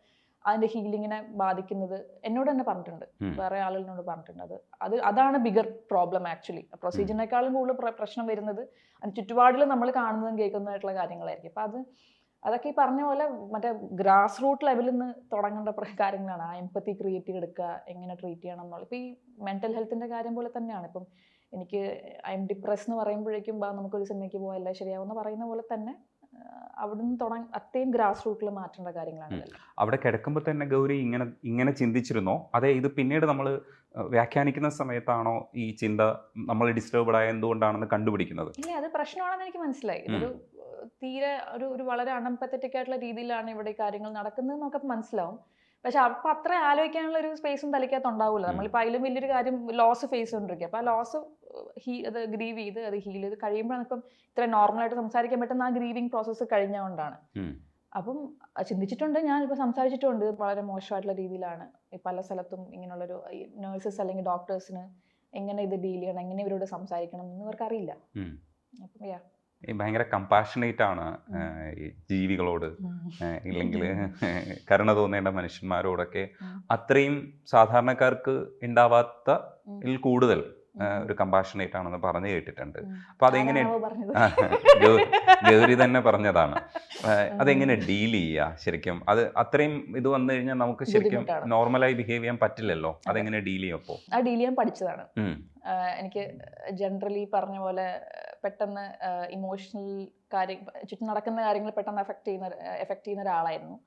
അതിന്റെ ഹീലിങ്ങിനെ ബാധിക്കുന്നത് എന്നോട് തന്നെ പറഞ്ഞിട്ടുണ്ട്. വേറെ ആളുകളോട് പറഞ്ഞിട്ടുണ്ട്. അത് അത് അതാണ് ബിഗർ പ്രോബ്ലം ആക്ച്വലി പ്രൊസീജിയറിനേക്കാളും കൂടുതൽ പ്ര- പ്രശ്നം വരുന്നത് ചുറ്റുപാടിൽ നമ്മൾ കാണുന്നതും കേൾക്കുന്നതായിട്ടുള്ള കാര്യങ്ങളായിരിക്കും. അപ്പം അത് അതൊക്കെ ഈ പറഞ്ഞ പോലെ മറ്റേ ഗ്രാസ് റൂട്ട് ലെവലിൽ നിന്ന് തുടങ്ങേണ്ട കാര്യങ്ങളാണ്. ആ എമ്പത്തി ക്രിയേറ്റ് ചെയ്തെടുക്കുക എങ്ങനെ ട്രീറ്റ് ചെയ്യണം എന്നുള്ളത് ഇപ്പം ഈ മെന്റൽ ഹെൽത്തിന്റെ കാര്യം പോലെ തന്നെയാണ്. ഇപ്പം എനിക്ക് ഐ എം ഡിപ്രസ് എന്ന് പറയുമ്പോഴേക്കും ബാ നമുക്കൊരു സിനിമയ്ക്ക് പോകാം എല്ലാം ശരിയാവുമെന്ന് പറയുന്ന പോലെ തന്നെ അവിടുന്ന് തുടങ്ങി അത്രയും ഗ്രാസ് റൂട്ടിൽ മാറ്റേണ്ട കാര്യങ്ങളാണ് അവിടെ കിടക്കുമ്പോൾ തന്നെ ഗൗരി ഇങ്ങനെ ഇങ്ങനെ ചിന്തിച്ചിരുന്നോ? അതെ ഇത് പിന്നീട് നമ്മൾ വ്യാഖ്യാനിക്കുന്ന സമയത്താണോ ഈ ചിന്ത നമ്മൾ ഡിസ്റ്റർബ്ഡ് ആയ എന്തുകൊണ്ടാണെന്ന് കണ്ടുപിടിക്കുന്നത്? ഇല്ല അത് പ്രശ്നമാണെന്ന് എനിക്ക് മനസ്സിലായി. ഒരു തീരെ ഒരു ഒരു വളരെ അണംപത്തറ്റിക് ആയിട്ടുള്ള രീതിയിലാണ് ഇവിടെ ഈ കാര്യങ്ങൾ നടക്കുന്നത് എന്നൊക്കെ മനസ്സിലാവും. പക്ഷെ അപ്പം അത്ര ആലോചിക്കാനുള്ള ഒരു സ്പേസും തലയ്ക്കകത്ത് ഉണ്ടാവില്ല. നമ്മളിപ്പോൾ അതിലും വലിയൊരു കാര്യം ലോസ് ഫേസ് ചെയ്തുകൊണ്ടിരിക്കുക അപ്പോൾ ആ ലോസ് ഹീ അത് ഗ്രീവ് ചെയ്ത് അത് ഹീൽ ചെയ്ത് കഴിയുമ്പോഴാണ് ഇപ്പം ഇത്ര നോർമലായിട്ട് സംസാരിക്കാൻ പറ്റുന്ന ആ ഗ്രീവിങ് പ്രോസസ്സ് കഴിഞ്ഞുകൊണ്ടാണ്. അപ്പം ചിന്തിച്ചിട്ടുണ്ട് ഞാനിപ്പോൾ സംസാരിച്ചിട്ടുണ്ട് വളരെ മോശമായിട്ടുള്ള രീതിയിലാണ്. പല സ്ഥലത്തും ഇങ്ങനെയുള്ളൊരു നേഴ്സസ് അല്ലെങ്കിൽ ഡോക്ടേഴ്സിന് എങ്ങനെ ഇത് ഡീൽ ചെയ്യണം എങ്ങനെ ഇവരോട് സംസാരിക്കണം എന്ന് ഇവർക്ക് അറിയില്ല. അപ്പം യാ ഭയങ്കര കമ്പാഷനേറ്റ് ആണ് ജീവികളോട്. ഇല്ലെങ്കിൽ കരുണ തോന്നേണ്ട മനുഷ്യന്മാരോടൊക്കെ. അത്രയും സാധാരണക്കാർക്ക് ഉണ്ടാവാത്ത. കൂടുതൽ. ഒരു കമ്പാഷനേറ്റ് ആണെന്ന് പറഞ്ഞു കേട്ടിട്ടുണ്ട്. അപ്പോൾ അപ്പൊ അതെങ്ങനെ ഗൗരി തന്നെ പറഞ്ഞതാണ്. അതെങ്ങനെ ഡീൽ ചെയ്യുക ശരിക്കും? അത് അത്രയും ഇത് വന്നു കഴിഞ്ഞാൽ നമുക്ക് ശരിക്കും നോർമലായി ബിഹേവ് ചെയ്യാൻ പറ്റില്ലല്ലോ? അതെങ്ങനെ ഡീൽ ചെയ്യും അപ്പോൾ ആ ഡീൽ ചെയ്യാൻ പഠിച്ചതാണ്. എനിക്ക് ജനറലി പറഞ്ഞ പോലെ പെട്ടെന്ന് ഇമോഷണൽ കാര്യം ചുറ്റും നടക്കുന്ന കാര്യങ്ങൾ പെട്ടെന്ന് എഫക്ട് ചെയ്യുന്ന എഫക്ട് ചെയ്യുന്ന ഒരാളായിരുന്നു.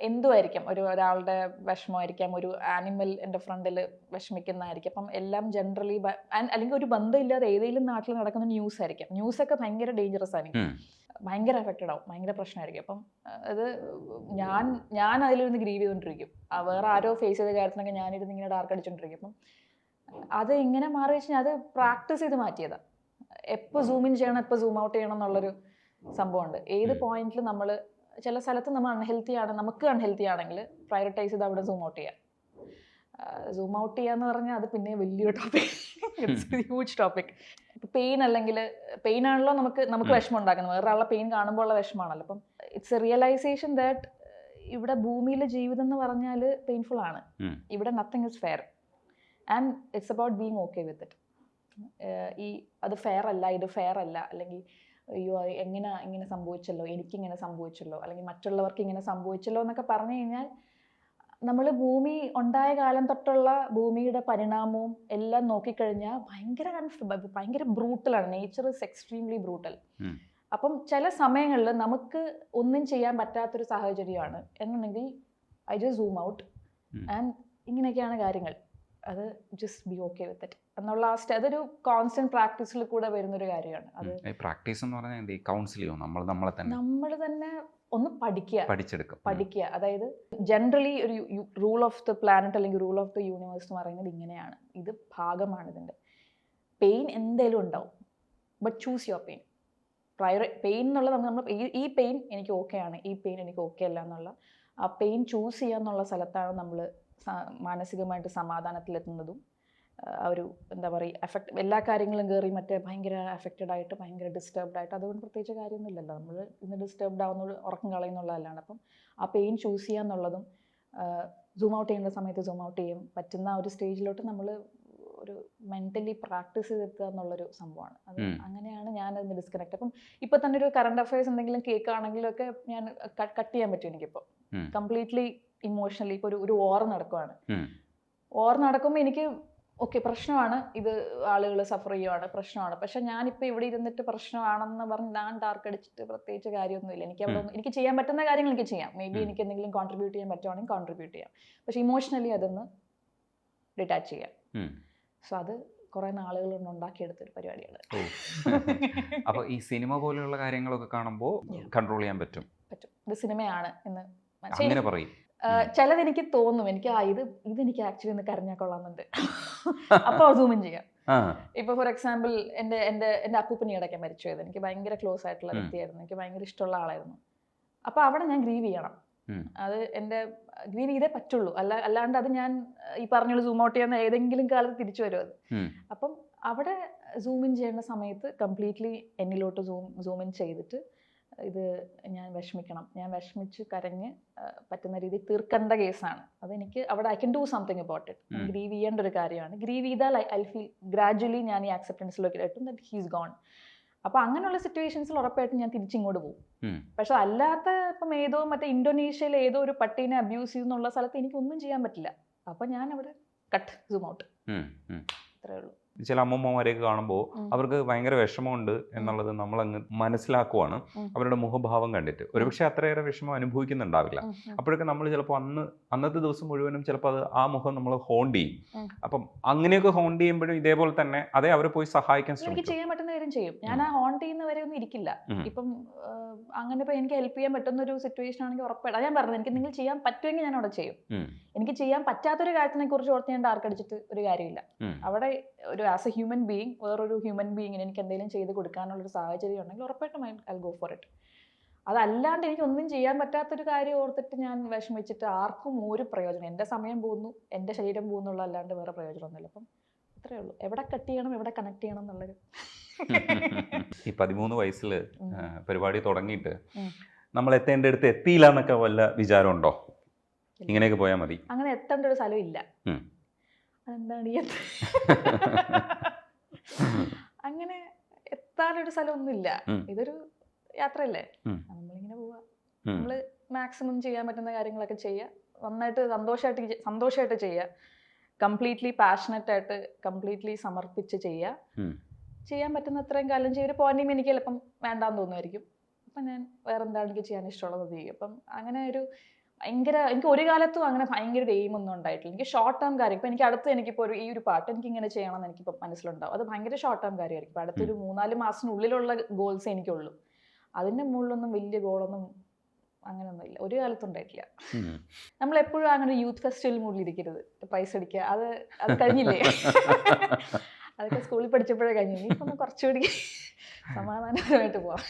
എന്തുമായിരിക്കാം ഒരു ഒരാളുടെ വിഷമമായിരിക്കാം ഒരു ആനിമൽ എന്റെ ഫ്രണ്ടിൽ വിഷമിക്കുന്നതായിരിക്കും. അപ്പം എല്ലാം ജനറലി അല്ലെങ്കിൽ ഒരു ബന്ധമില്ലാതെ ഏതെങ്കിലും നാട്ടിൽ നടക്കുന്ന ന്യൂസ് ആയിരിക്കും. ന്യൂസൊക്കെ ഭയങ്കര ഡേഞ്ചറസ് ആയിരിക്കും. ഭയങ്കര എഫക്റ്റഡ് ആവും. ഭയങ്കര പ്രശ്നമായിരിക്കും. അപ്പം അത് ഞാൻ ഞാൻ അതിലിരുന്ന് ഗ്രീവ് ചെയ്തുകൊണ്ടിരിക്കും. വേറെ ആരോ ഫേസ് ചെയ്ത കാര്യത്തിനൊക്കെ ഞാനിരുന്ന് ഇങ്ങനെ ഡാർക്ക് അടിച്ചോണ്ടിരിക്കും. അപ്പം അത് ഇങ്ങനെ മാറി വെച്ചാൽ അത് പ്രാക്ടീസ് ചെയ്ത് മാറ്റിയതാ. എപ്പോൾ സൂം ഇൻ ചെയ്യണം എപ്പോൾ സൂം ഔട്ട് ചെയ്യണം എന്നുള്ളൊരു സംഭവമുണ്ട്. ഏത് പോയിന്റിലും പോയിന്റിൽ നമ്മൾ ചില സ്ഥലത്ത് നമ്മൾ അൺഹെൽത്തി ആണ് നമുക്ക് അൺഹെൽത്തി ആണെങ്കിൽ പ്രയോറിറ്റൈസ് ചെയ്ത് അവിടെ സൂം ഔട്ട് ചെയ്യാം. സൂം ഔട്ട് ചെയ്യാന്ന് പറഞ്ഞാൽ അത് പിന്നെ വലിയൊരു ടോപ്പിക് ഹ്യൂജ് ടോപ്പിക് ഇപ്പം പെയിൻ അല്ലെങ്കിൽ പെയിൻ ആണല്ലോ നമുക്ക് നമുക്ക് വിഷമം ഉണ്ടാക്കുന്നത്. വേറെ ആളുടെ പെയിൻ കാണുമ്പോൾ ഉള്ള വിഷമമാണല്ലോ. അപ്പം ഇറ്റ്സ് എ റിയലൈസേഷൻ ദാറ്റ് ഇവിടെ ഭൂമിയിലെ ജീവിതം എന്ന് പറഞ്ഞാൽ പെയിൻഫുൾ ആണ്. ഇവിടെ nothing is fair and it's about being okay with it ഈ അത് ഫെയർ അല്ല ഇത് ഫെയർ അല്ല അല്ലെങ്കിൽ അയ്യോ എങ്ങനെ ഇങ്ങനെ സംഭവിച്ചല്ലോ? എനിക്കിങ്ങനെ സംഭവിച്ചല്ലോ? അല്ലെങ്കിൽ മറ്റുള്ളവർക്ക് ഇങ്ങനെ സംഭവിച്ചല്ലോ എന്നൊക്കെ പറഞ്ഞു കഴിഞ്ഞാൽ നമ്മൾ ഭൂമി ഉണ്ടായ കാലം തൊട്ടുള്ള ഭൂമിയുടെ പരിണാമവും എല്ലാം നോക്കിക്കഴിഞ്ഞാൽ ഭയങ്കര ഭയങ്കര ബ്രൂട്ടലാണ് നേച്ചർ ഇസ് എക്സ്ട്രീംലി ബ്രൂട്ടൽ അപ്പം ചില സമയങ്ങളിൽ നമുക്ക് ഒന്നും ചെയ്യാൻ പറ്റാത്തൊരു സാഹചര്യമാണ്. എന്നുണ്ടെങ്കിൽ I just zoom out. And ഇങ്ങനെയൊക്കെയാണ് കാര്യങ്ങൾ. അത് just be okay with it എന്നുള്ള ആ സ്റ്റെ അതൊരു കോൺസ്റ്റന്റ് പ്രാക്ടീസിൽ കൂടെ വരുന്നൊരു കാര്യമാണ്. അത് പ്രാക്ടീസ് എന്ന് പറഞ്ഞാൽ എന്ത്? കൗൺസിൽ നമ്മൾ നമ്മളെ തന്നെ നമ്മൾ തന്നെ ഒന്ന് പഠിക്കുക. പഠിച്ചെടുക്കുക. പഠിക്കുക. അതായത് ജനറലി ഒരു റൂൾ ഓഫ് ദ പ്ലാനറ്റ് അല്ലെങ്കിൽ റൂൾ ഓഫ് ദ യൂണിവേഴ്സ് എന്ന് പറയുന്നത് ഇങ്ങനെയാണ്. ഇത് ഭാഗമാണ് ഇതിന്റെ. പെയിൻ എന്തേലും ഉണ്ടാവും. But choose your pain prayer pain എന്നുള്ളത് നമ്മൾ നമ്മൾ ഈ ഈ പെയിൻ എനിക്ക് ഓക്കെ ആണ്. ഈ പെയിൻ എനിക്ക് ഓക്കെ അല്ല എന്നുള്ള ആ പെയിൻ ചൂസ് ചെയ്യുക എന്നുള്ള സ്ഥലത്താണ് നമ്മൾ മാനസികമായിട്ട് സമാധാനത്തിലെത്തുന്നതും ആ ഒരു എന്താ പറയുക എഫക്ട് എല്ലാ കാര്യങ്ങളും കയറി മറ്റേ ഭയങ്കര അഫക്റ്റഡ് ആയിട്ട് ഭയങ്കര ഡിസ്റ്റർബ്ഡ് ആയിട്ട് അതുകൊണ്ട് പ്രത്യേകിച്ച് കാര്യമൊന്നുമില്ലല്ലോ. നമ്മൾ ഇന്ന് ഡിസ്റ്റർബ്ഡ് ആവുന്ന ഉറക്കം കളയുന്നുള്ളതല്ലാണ് അപ്പം ആ പെയിൻ ചൂസ് ചെയ്യുക എന്നുള്ളതും സൂം ഔട്ട് ചെയ്യേണ്ട സമയത്ത് സൂം ഔട്ട് ചെയ്യും. പറ്റുന്ന ഒരു സ്റ്റേജിലോട്ട് നമ്മൾ ഒരു മെന്റലി പ്രാക്ടീസ് ചെയ്തെത്തുക എന്നുള്ളൊരു സംഭവമാണ്. അത് അങ്ങനെയാണ് ഞാൻ അതിന് ഡിസ്കണക്ട് അപ്പം ഇപ്പൊ തന്നെ ഒരു കറണ്ട് അഫയേഴ്സ് എന്തെങ്കിലും കേൾക്കുകയാണെങ്കിലും ഒക്കെ ഞാൻ കട്ട് ചെയ്യാൻ പറ്റും എനിക്കിപ്പോൾ കംപ്ലീറ്റ്ലി ഇമോഷണലി ഇപ്പോൾ ഒരു ഒരു ഓർ നടക്കുവാണ്. ഓർ നടക്കുമ്പോൾ എനിക്ക് ഓക്കെ പ്രശ്നമാണ്. ഇത് ആളുകൾ സഫർ ചെയ്യുവാണ് പ്രശ്നമാണ്. പക്ഷെ ഞാനിപ്പോൾ ഇവിടെ ഇരുന്നിട്ട് പ്രശ്നമാണെന്ന് പറഞ്ഞ് ഞാൻ ഡാർക്ക് അടിച്ചിട്ട് പ്രത്യേകിച്ച് കാര്യമൊന്നുമില്ല. എനിക്ക് അവിടെ എനിക്ക് ചെയ്യാൻ പറ്റുന്ന കാര്യങ്ങൾ എനിക്ക് ചെയ്യാം. മേ ബി എനിക്ക് എന്തെങ്കിലും കോൺട്രിബ്യൂട്ട് ചെയ്യാൻ പറ്റുവാണെങ്കിൽ കോൺട്രിബ്യൂട്ട് ചെയ്യാം. പക്ഷെ ഇമോഷണലി അതൊന്ന് ഡിറ്റാച്ച് ചെയ്യാം. സോ അത് കുറേ നാളുകൾ കൊണ്ട് ഉണ്ടാക്കിയെടുത്ത ഒരു പരിപാടിയാണ്. അപ്പോൾ ഈ സിനിമ പോലെയുള്ള കാര്യങ്ങളൊക്കെ കാണുമ്പോൾ കൺട്രോൾ ചെയ്യാൻ പറ്റും. പറ്റും. ഇത് സിനിമയാണ് എന്ന് അങ്ങനെ പറയും. ചിലത് എനിക്ക് തോന്നും. എനിക്ക് ആ ഇത് ഇതെനിക്ക് ആക്ച്വലി ഒന്ന് കരഞ്ഞാൽ കൊള്ളാമെന്നുണ്ട്. അപ്പോൾ സൂമിൻ ചെയ്യാം. ഇപ്പൊ ഫോർ എക്സാമ്പിൾ എന്റെ എന്റെ എന്റെ അപ്പൂപ്പനി ഇടയ്ക്ക് മരിച്ചു പോയത് എനിക്ക് ഭയങ്കര ക്ലോസ് ആയിട്ടുള്ള വ്യക്തിയായിരുന്നു. എനിക്ക് ഭയങ്കര ഇഷ്ടമുള്ള ആളായിരുന്നു. അപ്പൊ അവിടെ ഞാൻ ഗ്രീവ് ചെയ്യണം. അത് എന്റെ ഗ്രീവ് ചെയ്തേ പറ്റുള്ളൂ. അല്ല അല്ലാണ്ട് അത് ഞാൻ ഈ പറഞ്ഞുള്ള സൂം ഔട്ട് ചെയ്യുന്ന ഏതെങ്കിലും കാലത്ത് തിരിച്ചു വരും അത്. അപ്പം അവിടെ സൂം ഇൻ ചെയ്യേണ്ട സമയത്ത് കംപ്ലീറ്റ്ലി എന്നിലോട്ട് സൂം സൂം ഇൻ ചെയ്തിട്ട് ഇത് ഞാൻ വിഷമിക്കണം. ഞാൻ വിഷമിച്ച് കരഞ്ഞ് പറ്റുന്ന രീതിയിൽ തീർക്കേണ്ട കേസാണ്. അതെനിക്ക് അവിടെ I can do something about it. Grieve ചെയ്യേണ്ട ഒരു കാര്യമാണ്. ഗ്രീവ് ചെയ്താൽ ഐ ഫീൽ ഗ്രാജുവലി ഞാൻ ഈ ആക്സെപ്റ്റൻസിലേക്ക് എത്തും ദറ്റ് ഹീസ് ഗോൺ അപ്പോൾ അങ്ങനെയുള്ള സിറ്റുവേഷൻസിൽ ഉറപ്പായിട്ടും ഞാൻ തിരിച്ചിങ്ങോട്ട് പോകും. പക്ഷെ അല്ലാത്ത ഇപ്പം ഏതോ മറ്റേ ഇന്തോനേഷ്യയിൽ ഏതോ ഒരു പട്ടീനെ അബ്യൂസ് ചെയ്യുന്നുള്ള സ്ഥലത്ത് എനിക്കൊന്നും ചെയ്യാൻ പറ്റില്ല. അപ്പോൾ ഞാൻ അവിടെ കട്ട് സൂം ഔട്ട്. അത്രേ ഉള്ളൂ. ചില അമ്മമ്മമാരെയൊക്കെ കാണുമ്പോൾ അവർക്ക് ഭയങ്കര വിഷമമുണ്ട് എന്നുള്ളത് നമ്മൾ അങ്ങ് മനസ്സിലാക്കുവാണ് അവരുടെ മുഖഭാവം കണ്ടിട്ട്. ഒരുപക്ഷെ അത്രയേറെ വിഷമം അനുഭവിക്കുന്നുണ്ടാവില്ല. അപ്പോഴൊക്കെ നമ്മൾ ചിലപ്പോൾ അന്ന് അന്നത്തെ ദിവസം മുഴുവനും ചിലപ്പോൾ അത് ആ മുഖം നമ്മൾ ഹോണ്ട് ചെയ്യും. അപ്പം അങ്ങനെയൊക്കെ ഹോണ്ട് ചെയ്യുമ്പോഴും ഇതേപോലെ തന്നെ അതേ അവരെ പോയി സഹായിക്കാൻ എനിക്ക് ശ്രമിക്കും. ചെയ്യാൻ പറ്റുന്ന കാര്യം ചെയ്യും. ഞാൻ ആ ഹോണ്ട് ചെയ്യുന്ന ഒന്നും ഇരിക്കില്ല. ഇപ്പം അങ്ങനെ ഇപ്പൊ എനിക്ക് ഹെൽപ്പ് ചെയ്യാൻ പറ്റുന്ന ഒരു സിറ്റുവേഷൻ ആണെങ്കിൽ ഉറപ്പായിട്ട്. ഞാൻ പറഞ്ഞത്. എനിക്ക് നിങ്ങൾ ചെയ്യാൻ പറ്റുമെങ്കിൽ ഞാൻ അവിടെ ചെയ്യും. എനിക്ക് ചെയ്യാൻ പറ്റാത്തൊരു കാര്യത്തിനെ കുറിച്ച് ഓർത്ത് ഞാൻ ഡാർക്കടിച്ചിട്ട് ഒരു കാര്യമില്ല. അവിടെ ഒരു ആസ് എ ഹ്യൂമൻ ബീയിങ് വേറൊരു ഹ്യൂമൻ ബീയിങ്ങിന് എനിക്ക് എന്തെങ്കിലും ചെയ്ത് കൊടുക്കാനുള്ള ഒരു സാഹചര്യം ഉണ്ടെങ്കിൽ ഉറപ്പായിട്ടും ഐ ഗോ ഫോർ ഇറ്റ് അതല്ലാണ്ട് എനിക്ക് ഒന്നും ചെയ്യാൻ പറ്റാത്തൊരു കാര്യം ഓർത്തിട്ട് ഞാൻ വിഷമിച്ചിട്ട് ആർക്കും ഒരു പ്രയോജനം എന്റെ സമയം പോകുന്നു എന്റെ ശരീരം പോകുന്നുള്ള അല്ലാണ്ട് വേറെ പ്രയോജനമൊന്നുമില്ല. അപ്പം അത്രേ ഉള്ളൂ. എവിടെ കട്ട് ചെയ്യണം എവിടെ കണക്ട് ചെയ്യണം എന്നുള്ളൊരു ഈ പതിമൂന്ന് വയസ്സിൽ പരിപാടി തുടങ്ങിയിട്ട് നമ്മൾ എത്തേണ്ട അടുത്ത് എത്തിയില്ല എന്നൊക്കെ വല്ല വിചാരമുണ്ടോ? ഇങ്ങനെയൊക്കെ പോയാൽ മതി. അങ്ങനെ എത്തേണ്ട ഒരു സ്ഥലം ഇല്ല. അതെന്താണ് ഈ എത്ത- അങ്ങനെ എത്താനൊരു സ്ഥലമൊന്നുമില്ല. ഇതൊരു യാത്രയല്ലേ. നമ്മളിങ്ങനെ പോവാ. നമ്മൾ മാക്സിമം ചെയ്യാൻ പറ്റുന്ന കാര്യങ്ങളൊക്കെ ചെയ്യുക നന്നായിട്ട് സന്തോഷമായിട്ട് സന്തോഷമായിട്ട് ചെയ്യുക കംപ്ലീറ്റ്ലി പാഷനറ്റ് ആയിട്ട് കംപ്ലീറ്റ്ലി സമർപ്പിച്ച് ചെയ്യുക ചെയ്യാൻ പറ്റുന്ന അത്രയും കാലം ചെയ്യും. ഒരു പോയിന്റിങ് എനിക്ക് ചിലപ്പം വേണ്ടാന്ന് തോന്നുമായിരിക്കും. അപ്പം ഞാൻ വേറെ എന്താണ് എനിക്ക് ചെയ്യാൻ ഇഷ്ടമുള്ളത് ചെയ്യും. അപ്പം അങ്ങനെ ഒരു ഭയങ്കര എനിക്ക് ഒരു കാലത്തും അങ്ങനെ ഭയങ്കര ഒരു എയിം ഒന്നും ഉണ്ടായിട്ടില്ല. എനിക്ക് ഷോർട്ട് ടേം കാര്യം ഇപ്പം എനിക്ക് അടുത്ത് എനിക്കിപ്പോൾ ഒരു ഈ ഒരു പാട്ട് എനിക്ക് ഇങ്ങനെ ചെയ്യണം എന്ന് എനിക്കിപ്പോൾ മനസ്സിലുണ്ടാവും. അത് ഭയങ്കര ഷോർട്ട് ടേം കാര്യമായിരിക്കും. ഇപ്പം അടുത്തൊരു മൂന്നാൽ മാസത്തിനുള്ളിലുള്ള ഗോൾസ് എനിക്കുള്ളൂ. അതിന്റെ മുകളിലൊന്നും വലിയ ഗോളൊന്നും ഇല്ല. ഒരു കാലത്തും ഉണ്ടായിട്ടില്ല. നമ്മൾ എപ്പോഴും അങ്ങനെ യൂത്ത് ഫെസ്റ്റിവൽ മുകളിൽ ഇരിക്കരുത്. പൈസ അടിക്കുക. അത് അത് കഴിഞ്ഞില്ലേ? അതൊക്കെ സ്കൂളിൽ പഠിച്ചപ്പോഴേ കഴിഞ്ഞു. ഇനിയിപ്പം ഒന്ന് കുറച്ചുകൂടി സമാധാനപരമായിട്ട് പോവാം.